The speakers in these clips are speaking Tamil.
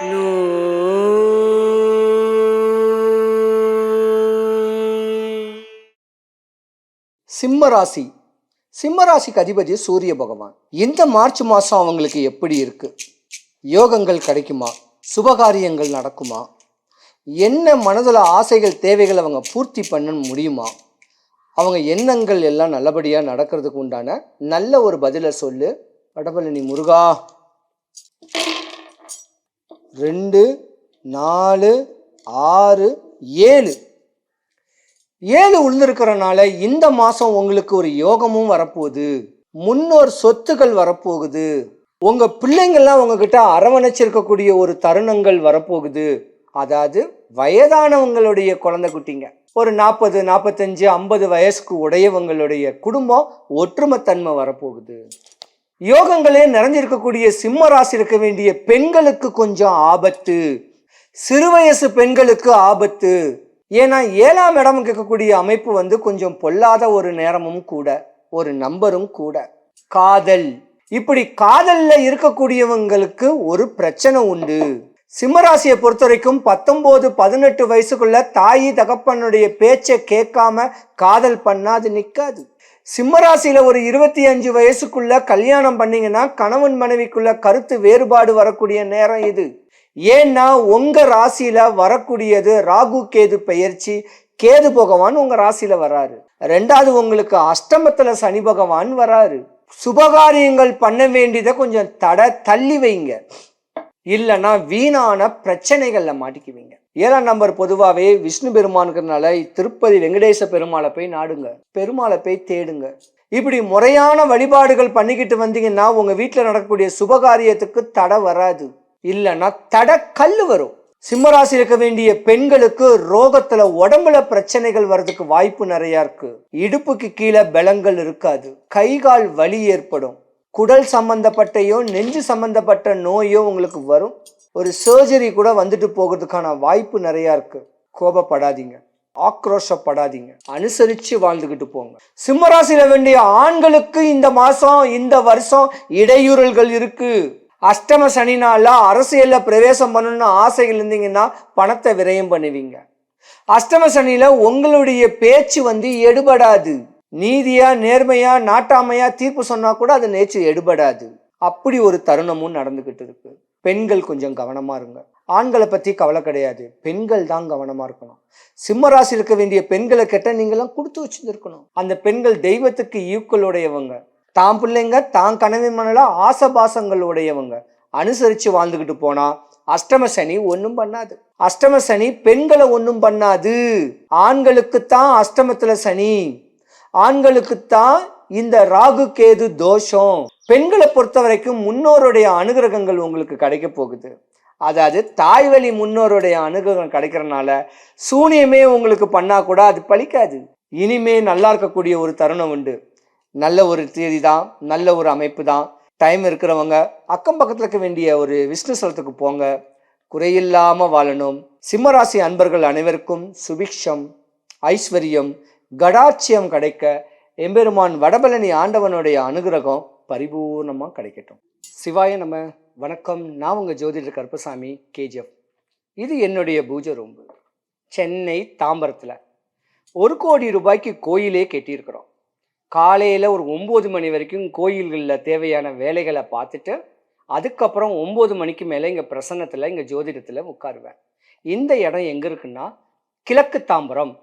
சிம்மராசி. சிம்மராசிக்கு அதிபதி சூரிய பகவான். இந்த மார்ச் மாதம் அவங்களுக்கு எப்படி இருக்கு? யோகங்கள் கிடைக்குமா? சுபகாரியங்கள் நடக்குமா? என்ன மனதில் ஆசைகள் தேவைகள் அவங்க பூர்த்தி பண்ண முடியுமா? அவங்க எண்ணங்கள் எல்லாம் நல்லபடியாக நடக்கிறதுக்கு உண்டான நல்ல ஒரு பதிலை சொல்லு. வடபழனி முருகா. ரெண்டு நாலு ஆறு ஏழு. ஏழு உளுந்திருக்கிறனால இந்த மாதம் உங்களுக்கு ஒரு யோகமும் வரப்போகுது. முன்னோர் சொத்துக்கள் வரப்போகுது. உங்கள் பிள்ளைங்கள்லாம் உங்ககிட்ட அரவணைச்சிருக்கக்கூடிய ஒரு தருணங்கள் வரப்போகுது. அதாவது வயதானவங்களுடைய குழந்தை குட்டிங்க. ஒரு நாற்பது நாற்பத்தஞ்சு ஐம்பது வயசுக்கு உடையவங்களுடைய குடும்பம் ஒற்றுமைத்தன்மை வரப்போகுது. யோகங்களே நிறைஞ்சிருக்கக்கூடிய சிம்ம ராசி இருக்க வேண்டிய பெண்களுக்கு கொஞ்சம் ஆபத்து. சிறு வயசு பெண்களுக்கு ஆபத்து. ஏன்னா ஏழாம் இடம் கேட்கக்கூடிய அமைப்பு வந்து கொஞ்சம் பொல்லாத ஒரு நேரமும் கூட ஒரு நம்பரும் கூட. காதல். இப்படி காதல்ல இருக்கக்கூடியவங்களுக்கு ஒரு பிரச்சனை உண்டு. சிம்மராசியை பொறுத்த வரைக்கும் பத்தொன்பது பதினெட்டு வயசுக்குள்ள தாயி தகப்பனுடைய பேச்சை கேட்காம காதல் பண்ணாது நிற்காது சிம்மராசியில் ஒரு இருபத்தி அஞ்சு வயசுக்குள்ள கல்யாணம் பண்ணீங்கன்னா கணவன் மனைவிக்குள்ள கருத்து வேறுபாடு வரக்கூடிய நேரம் இது. ஏன்னா உங்க ராசியில வரக்கூடியது ராகு கேது பெயர்ச்சி. கேது பகவான் உங்க ராசியில வராரு. ரெண்டாவது உங்களுக்கு அஷ்டமத்துல சனி பகவான் வராரு. சுபகாரியங்கள் பண்ண வேண்டியதை கொஞ்சம் தட தள்ளி வைங்க. இல்லைன்னா வீணான பிரச்சனைகளில் மாட்டிக்குவீங்க. ஏழாம் நம்பர் பொதுவாகவே விஷ்ணு பெருமானுங்கிறதுனால திருப்பதி வெங்கடேச பெருமாளை போய் நாடுங்க. பெருமாளை போய் தேடுங்க. இப்படி முறையான வழிபாடுகள் பண்ணிக்கிட்டு வந்தீங்கன்னா உங்கள் வீட்டில் நடக்கக்கூடிய சுபகாரியத்துக்கு தடை வராது. இல்லைன்னா தடை கல் வரும். சிம்மராசி இருக்க வேண்டிய பெண்களுக்கு ரோகத்துல உடம்புல பிரச்சனைகள் வர்றதுக்கு வாய்ப்பு நிறைய இருக்கு. இடுப்புக்கு கீழே பலங்கள் இருக்காது. கை கால் வலி ஏற்படும். குடல் சம்பந்தப்பட்டையோ நெஞ்சு சம்பந்தப்பட்ட நோயோ உங்களுக்கு வரும். ஒரு சர்ஜரி கூட வந்துட்டு போகிறதுக்கான வாய்ப்பு நிறையா இருக்குது கோபப்படாதீங்க. ஆக்ரோஷப்படாதீங்க. அனுசரிச்சு வாழ்ந்துகிட்டு போங்க. சிம்மராசியில வேண்டிய ஆண்களுக்கு இந்த மாசம் இந்த வருஷம் இடையூறல்கள் இருக்கு. அஷ்டம சனினால அரசியல்ல பிரவேசம் பண்ணணும்னு ஆசைகள் இருந்தீங்கன்னா பணத்தை விரயம் பண்ணுவீங்க. அஷ்டம சனியில உங்களுடைய பேச்சு வந்து எடுபடாது. நீதியா நேர்மையா நாட்டாமையா தீர்ப்பு சொன்னா கூட அது நேற்று எடுபடாது. அப்படி ஒரு தருணமும் நடந்துகிட்டு இருக்கு. பெண்கள் கொஞ்சம் கவனமாக இருங்க. ஆண்களை பற்றி கவலை கிடையாது. பெண்கள் தான் கவனமாக இருக்கணும். சிம்மராசி இருக்க வேண்டிய பெண்களை கெட்ட நீங்களாம் கொடுத்து வச்சுருந்துருக்கணும். அந்த பெண்கள் தெய்வத்துக்கு ஈக்குவலுடையவங்க தான் பிள்ளைங்க தான் கனவு மனல ஆசபாசங்கள் உடையவங்க. அனுசரித்து வாழ்ந்துக்கிட்டு போனால் அஷ்டம சனி ஒன்றும் பண்ணாது. அஷ்டம சனி பெண்களை ஒன்றும் பண்ணாது. ஆண்களுக்குத்தான் அஷ்டமத்தில் சனி. ஆண்களுக்குத்தான் இந்த ராகு கேது தோஷம் பெண்களை பொறுத்த வரைக்கும் முன்னோருடைய அனுகிரகங்கள் உங்களுக்கு கிடைக்க போகுது. அதாவது தாய்வழி முன்னோருடைய அனுகிரகம் கிடைக்கிறனால சூனியமே உங்களுக்கு பண்ணா கூட அது பலிக்காது இனிமே நல்லா இருக்கக்கூடிய ஒரு தருணம் உண்டு. நல்ல ஒரு தேதி தான் நல்ல ஒரு அமைப்பு தான். டைம் இருக்கிறவங்க அக்கம் பக்கத்தில் இருக்க வேண்டிய ஒரு விஷ்ணு ஸ்தலத்துக்கு போங்க. குறையில்லாமல் வாழணும். சிம்மராசி அன்பர்கள் அனைவருக்கும் சுபிக்ஷம் ஐஸ்வர்யம் கடாட்சியம் கிடைக்க எம்பெருமான் வடபழனி ஆண்டவனுடைய அனுகிரகம் பரிபூர்ணமாக கிடைக்கட்டும். சிவாய நம்ம வணக்கம். நான் உங்கள் ஜோதிடர் கருப்பசாமி கேஜிஎஃப். இது என்னுடைய பூஜை ரூம்பு. சென்னை தாம்பரத்தில் ஒரு கோடி ரூபாய்க்கு கோயிலே கெட்டியிருக்கிறோம். காலையில் ஒரு ஒம்பது மணி வரைக்கும் கோயில்களில் தேவையான வேலைகளை பார்த்துட்டு அதுக்கப்புறம் ஒம்பது மணிக்கு மேலே இங்கே பிரசன்னத்தில் இங்கே ஜோதிடத்தில் உட்காருவேன். இந்த இடம் எங்கே இருக்குன்னா கிழக்கு Tambaram.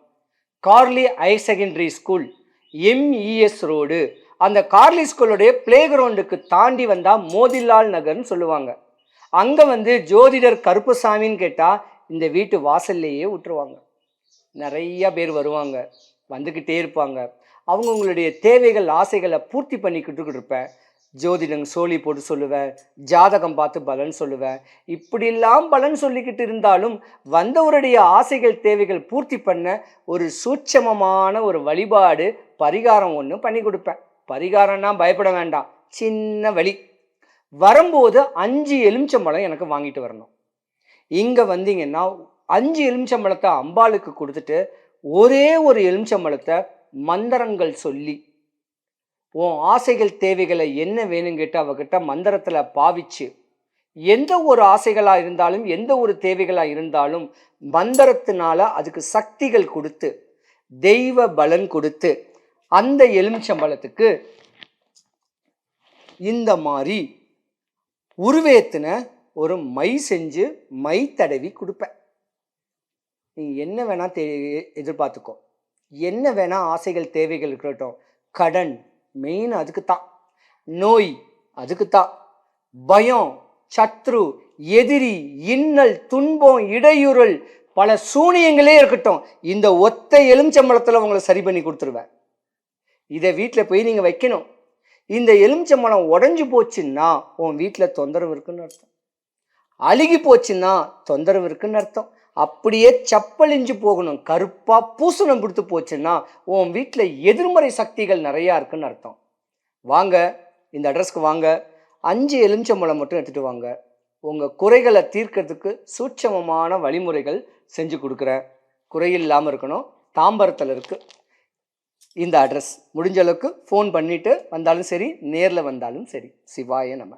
Karli higher secondary school. MES road. அந்த கார்லி ஸ்கூலுடைய பிளே கிரவுண்டுக்கு தாண்டி வந்தால் மோதிலால் நகர்னு சொல்லுவாங்க. அங்கே வந்து ஜோதிடர் கருப்புசாமின்னு கேட்டால் இந்த வீட்டு வாசல்லையே விட்டுருவாங்க நிறையா பேர் வருவாங்க வந்துக்கிட்டே இருப்பாங்க. அவங்கவுங்களுடைய தேவைகள் ஆசைகளை பூர்த்தி பண்ணிக்கிட்டு இருப்பேன். ஜோதிடம் சோழி போட்டு சொல்லுவேன் ஜாதகம் பார்த்து பலன் சொல்லுவேன். இப்படிலாம் பலன் சொல்லிக்கிட்டு இருந்தாலும் வந்தவருடைய ஆசைகள் தேவைகள் பூர்த்தி பண்ண ஒரு சூட்சமமான ஒரு வழிபாடு பரிகாரம் ஒன்று பண்ணி கொடுப்பேன். பரிகாரம்னா பயப்பட வேண்டாம். சின்ன வழி வரும்போது அஞ்சு எலுமிச்சம்பழம் எனக்கு வாங்கிட்டு வரணும். இங்கே வந்தீங்கன்னா அஞ்சு எலுமிச்சம்பழத்தை அம்பாளுக்கு கொடுத்துட்டு ஒரே ஒரு எலுமிச்சம்பழத்தை மந்திரங்கள் சொல்லி உன் ஆசைகள் தேவைகளை என்ன வேணும் கேட்டு அவகிட்ட மந்திரத்தில் பாவிச்சு எந்த ஒரு ஆசைகளாக இருந்தாலும் எந்த ஒரு தேவைகளாக இருந்தாலும் மந்திரத்தினால அதுக்கு சக்திகள் கொடுத்து தெய்வ பலன் கொடுத்து அந்த எலுமிச்சம்பழத்துக்கு இந்த மாதிரி உருவேத்தின ஒரு மை செஞ்சு மை தடவி கொடுப்பேன். நீ என்ன வேணால் தே எதிர்பார்த்துக்கோ. என்ன வேணால் ஆசைகள் தேவைகள் இருக்கட்டும். கடன் மெயின் அதுக்கு தான் நோய் அதுக்கு தான் பயம் சத்ரு எதிரி இன்னல் துன்பம் இடையூறல் பல சூனியங்களே இருக்கட்டும். இந்த ஒத்த எலுமிச்சம்பழத்தில் உங்களை சரி பண்ணி கொடுத்துருவேன். இதை வீட்டில் போய் நீங்கள் வைக்கணும். இந்த எலுமிச்சம்பழம் உடஞ்சி போச்சுன்னா உன் வீட்டில் தொந்தரவு இருக்குன்னு அர்த்தம். அழுகி போச்சுன்னா தொந்தரவு இருக்குன்னு அர்த்தம். அப்படியே சப்பழிஞ்சு போகணும் கருப்பாக பூசணம் பிடித்து போச்சுன்னா உன் வீட்டில் எதிர்மறை சக்திகள் நிறையா இருக்குன்னு அர்த்தம். வாங்க இந்த அட்ரஸ்க்கு வாங்க. அஞ்சு எலுமிச்சம்பழம் மட்டும் எடுத்துகிட்டு வாங்க. உங்கள் குறைகளை தீர்க்கறதுக்கு சூட்சமமான வழிமுறைகள் செஞ்சு கொடுக்குறேன். குறையில்லாமல் இருக்கணும். தாம்பரத்தில் இருக்குது இந்த அட்ரஸ். முடிஞ்ச அளவுக்கு ஃபோன் பண்ணிவிட்டு வந்தாலும் சரி நேரில் வந்தாலும் சரி. சிவாய நம்ம